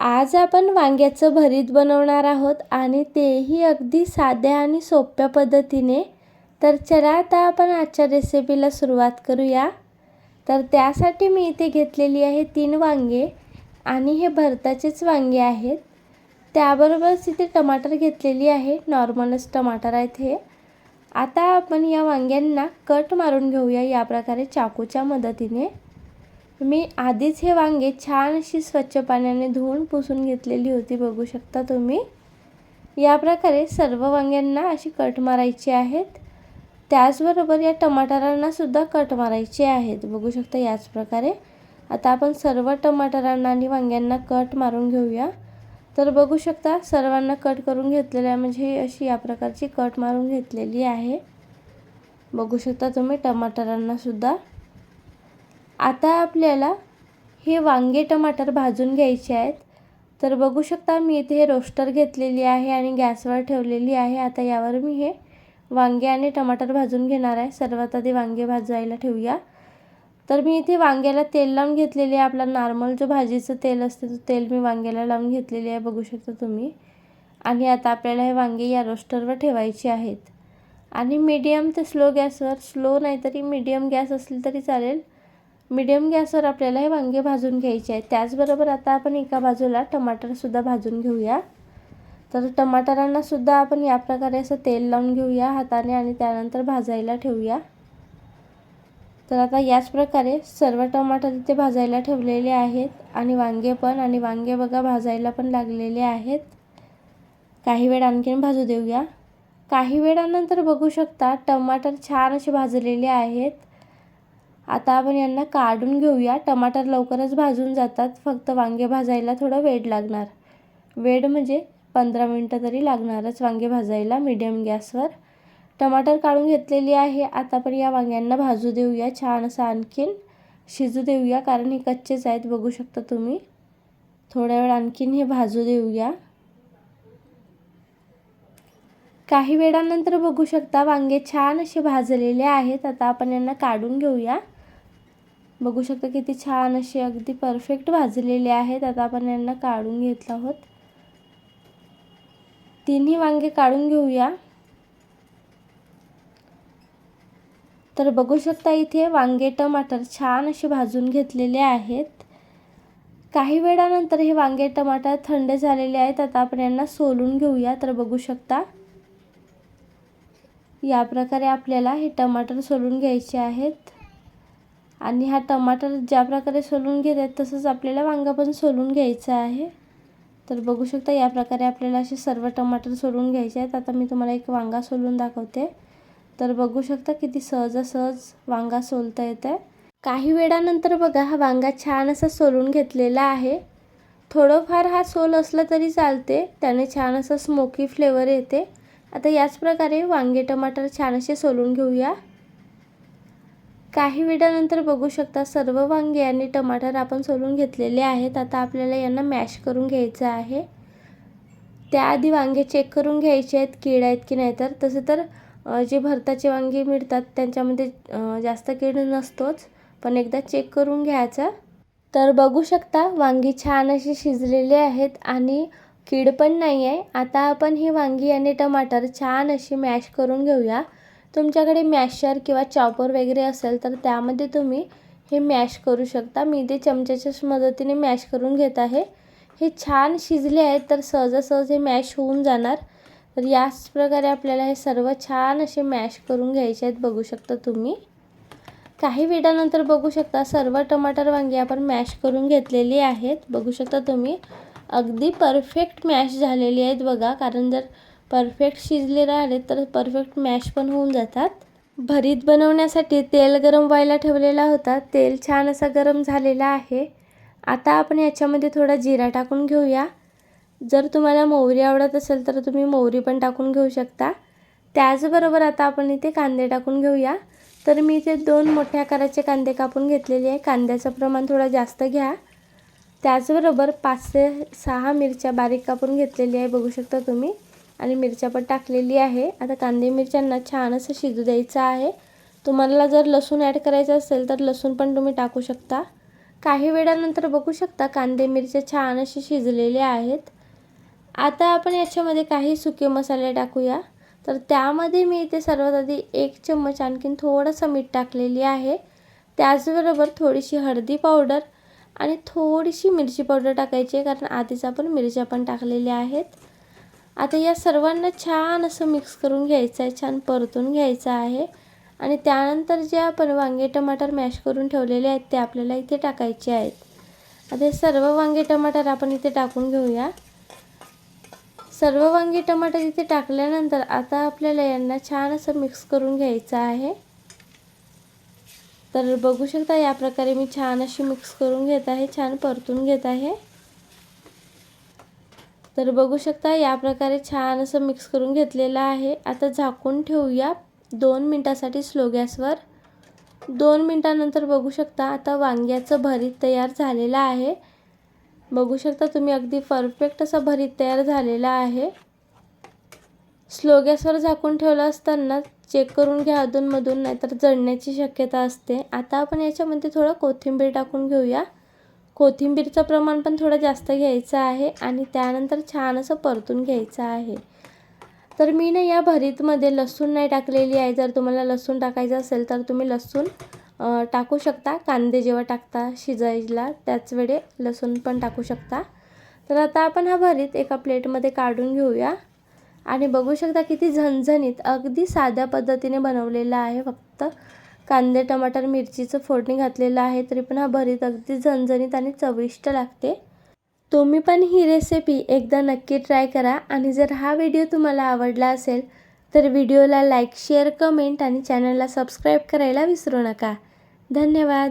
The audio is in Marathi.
आज आपण वांग्याचं भरीत बनवणार आहोत आणि तेही अगदी साध्या आणि सोप्या पद्धतीने. तर चला आता आपण आजच्या रेसिपीला सुरुवात करूया. तर त्यासाठी मी इथे घेतलेली आहे तीन वांगे आणि हे भरताचेच वांगे आहेत. त्याबरोबरच इथे टमाटर घेतलेली आहे नॉर्मलच टमाटर आहेत हे. आता आपण या वांग्यांना कट मारून घेऊया या प्रकारे चाकूच्या मदतीने. मी आधीच हे वांगे छान अशी स्वच्छ पाण्याने धुवून पुसून घेतलेली होती बघू शकता तुम्ही. या प्रकारे सर्व वांग्यांना अशी कट मारायची आहेत. त्याचबरोबर या टमाटरांना सुद्धा कट मारायचे आहेत बघू शकता याच प्रकारे. आता आपण सर्व टमाटरांना आणि वांग्यांना कट मारून घेऊया. तर बघू शकता सर्वांना कट करून घेतलेल्या आहे म्हणजे अशी या प्रकारची कट मारून घेतलेली आहे. बघू शकता तुम्ही टमाटरांनासुद्धा आता आपल्याला हे वांगे टमाटर भाजून घ्यायचे आहेत. तर बघू शकता मी इथे हे रोस्टर घेतलेली आहे आणि गॅसवर ठेवलेली आहे. आता यावर मी हे वांगे आणि टमाटर भाजून घेणार आहे. सर्वात आधी वांगे भाजायला ठेवूया. तर मी इथे वांग्याला तेल लावून घेतलेले आहे. आपला नॉर्मल जो भाजीचं तेल असते तो तेल मी वांग्याला लावून घेतलेले आहे. बघू शकता तुम्ही. आणि आता आपल्याला हे वांगे या रोस्टरवर ठेवायचे आहेत. आणि मीडियम ते स्लो गॅसवर स्लो नाही तरी मीडियम गॅस असली तरी चालेल. मीडियम गॅसवर आपल्याला हे वांगे भाजून घ्यायचे आहेत. त्याचबरोबर आता आपण एका बाजूला टमाटरसुद्धा भाजून घेऊया. तर टमाटरांनासुद्धा आपण या प्रकारे असं तेल लावून घेऊया हाताने आणि त्यानंतर भाजायला ठेवूया. तर आता याच प्रकारे सर्व टमाटर इथे भाजायला ठेवलेले आहेत आणि वांगे पण आणि वांगे बघा भाजायला पण लागलेले आहेत. काही वेळ आणखीन भाजू देऊया. काही वेळानंतर बघू शकता टमाटर छान असे भाजलेले आहेत. आता आपण यांना काढून घेऊया. टमाटर लवकरच भाजून जातात. फक्त वांगे भाजायला थोडं वेळ लागणार. वेळ म्हणजे पंधरा मिनटं तरी लागणारच वांगे भाजायला मीडियम गॅसवर. टमाटर काढून घेतलेली आहे. आता आपण या वांग्यांना भाजू देऊया. छान असं आणखीन शिजू देऊया कारण हे कच्चेच आहेत. बघू शकता तुम्ही. थोड्या वेळ आणखीन हे भाजू देऊया. काही वेळानंतर बघू शकता वांगे छान असे भाजलेले आहेत. आता आपण यांना काढून घेऊया. बघू शकता किती छान असे अगदी परफेक्ट भाजलेले आहेत. आता आपण यांना काढून घेतलं आहोत. तिन्ही वांगे काढून घेऊया. तर बघू शकता इथे वांगे टमाटर छान असे भाजून घेतलेले आहेत. काही वेळानंतर हे वांगे टमाटर थंड झालेले आहेत. आता आपण यांना सोलून घेऊया. तर बघू शकता या प्रकारे आपल्याला हे टमाटर सोलून घ्यायचे आहेत. आणि हा टमाटर ज्या प्रकारे सोलून घेत आहेत तसंच आपल्याला वांगा पण सोलून घ्यायचं आहे. तर बघू शकता या प्रकारे आपल्याला असे सर्व टमाटर सोलून घ्यायचे आहेत. आता मी तुम्हाला एक वांगा सोलून दाखवते. तर बघू शकता किती सहजासहज वांगा सोलता येतं आहे काही वेळानंतर बघा हा वांगा छान असा सोलून घेतलेला आहे. थोडंफार हा सोल असला तरी चालते त्याने छान असं स्मोकी फ्लेवर येते. आता याच प्रकारे वांगे टमाटर छान असे सोलून घेऊया. काही वेळानंतर बघू शकता सर्व वांगे आणि टमाटर आपण सोलून घेतलेले आहेत. आता आपल्याला यांना मॅश करून घ्यायचं आहे. त्याआधी वांगे चेक करून घ्यायचे आहेत कीड आहेत की नाही तर. तसे तर जे भरताचे वांगे मिळतात त्यांच्यामध्ये जास्त कीड नसतोच. पण एकदा चेक करून घ्यायचं. तर बघू शकता वांगी छान अशी शिजलेले आहेत आणि कीड पण नाही आहे आता आपण ही वांगी आणि टमाटर छान अशी मॅश करून घेऊया. तुमच्याकडे मॅशर किंवा चॉपर वगैरे असेल तर त्यामध्ये तुम्ही हे मॅश करू शकता. मी ते चमच्याच्या मदतीने मॅश करून घेत आहे. हे छान शिजले आहेत तर सहजासहज हे मॅश होऊन जाणार. तर याच प्रकारे आपल्याला हे सर्व छान असे मॅश करून घ्यायचे आहेत बघू शकता तुम्ही. काही वेळानंतर बघू शकता सर्व टमाटर वांगी आपण मॅश करून घेतलेली आहेत. बघू शकता तुम्ही अगदी परफेक्ट मॅश झालेली आहेत बघा. कारण जर परफेक्ट शिजले राहिले तर परफेक्ट मॅश पण होऊन जातात. भरीत बनवण्यासाठी तेल गरम व्हायला ठेवलेला होता. तेल छान असा गरम झालेला आहे. आता आपण याच्यामध्ये थोडा जिरा टाकून घेऊया. जर तुम्हाला मोहरी आवडत असेल तर तुम्ही मोहरी पण टाकून घेऊ शकता. त्याचबरोबर आता आपण इथे कांदे टाकून घेऊया. तर मी इथे दोन मोठ्या आकाराचे कांदे कापून घेतलेले आहे. कांद्याचं प्रमाण थोडं जास्त घ्या. त्याचबरोबर पाच ते सहा मिरच्या बारीक कापून घेतलेली आहे बघू शकता तुम्ही. आणि मिरच्या पण टाकलेली आहे. आता कांदे मिरच्यांना छान असं शिजू द्यायचं आहे. तुम्हाला जर लसूण ॲड करायचं असेल तर लसूण पण तुम्ही टाकू शकता. काही वेळानंतर बघू शकता कांदे मिरच्या छान असे शिजलेले आहेत. आता आपण याच्यामध्ये काही सुके मसाले टाकूया. तर त्यामध्ये मी इथे सर्वात आधी एक चम्मच आणखीन थोडंसं मीठ टाकलेली आहे. त्याचबरोबर थोडीशी हळदी पावडर आणि थोडीशी मिरची पावडर टाकायची आहे कारण आधीच आपण मिरच्या पण टाकलेल्या आहेत. आता या सर्वांना छान असं मिक्स करून घ्यायचं आहे छान परतून घ्यायचं आहे. आणि त्यानंतर जे आपण वांगे टमाटर मॅश करून ठेवलेले आहेत ते आपल्याला इथे टाकायचे आहेत. आता हे सर्व वांगे टमाटर आपण इथे टाकून घेऊया. सर्व वांगे टमाटर इथे टाकल्यानंतर आता आपल्याला यांना छान असं मिक्स करून घ्यायचं आहे. तर बघू शकता या प्रकारे मी छान अशी मिक्स करून घेत आहे छान परतून घेत आहे. तर बघू शकता या प्रकारे छान असं मिक्स करून घेतलेलं आहे. आता झाकून ठेवूया. दोन मिनटासाठी स्लो गॅसवर दोन मिनटानंतर बघू शकता आता वांग्याचं भरीत तयार झालेलं आहे. बघू शकता तुम्ही अगदी परफेक्ट असं भरीत तयार झालेलं आहे. स्लो गॅसवर झाकून ठेवलं असताना चेक करून घ्या अधूनमधून नाहीतर जळण्याची शक्यता असते. आता आपण याच्यामध्ये थोडं कोथिंबीर टाकून घेऊया. कोथिंबीरचं प्रमाण पण थोडं जास्त घ्यायचं आहे आणि त्यानंतर छान असं परतून घ्यायचं आहे. तर मी ना या भरीतमध्ये लसूण नाही टाकलेली आहे. जर तुम्हाला लसूण टाकायचं असेल तर तुम्ही लसूण टाकू शकता. कांदे जेव्हा टाकता शिजायला त्याच वेळे लसूण पण टाकू शकता. तर आता आपण हा भरीत एका प्लेटमध्ये काढून घेऊया. आणि बघू शकता किती झणझणीत अगदी साध्या पद्धतीने बनवलेला आहे फक्त. कांदे टमाटर मिरचीचं फोडणी घातलेलं आहे तरी पण हा भरीत अगदी झणझणीत आणि चविष्ट लागते. तुम्ही पण ही रेसिपी एकदा नक्की ट्राय करा आणि जर हा व्हिडिओ तुम्हाला आवडला असेल तर व्हिडिओला लाईक शेअर कमेंट आणि चॅनलला सबस्क्राईब करायला विसरू नका. धन्यवाद.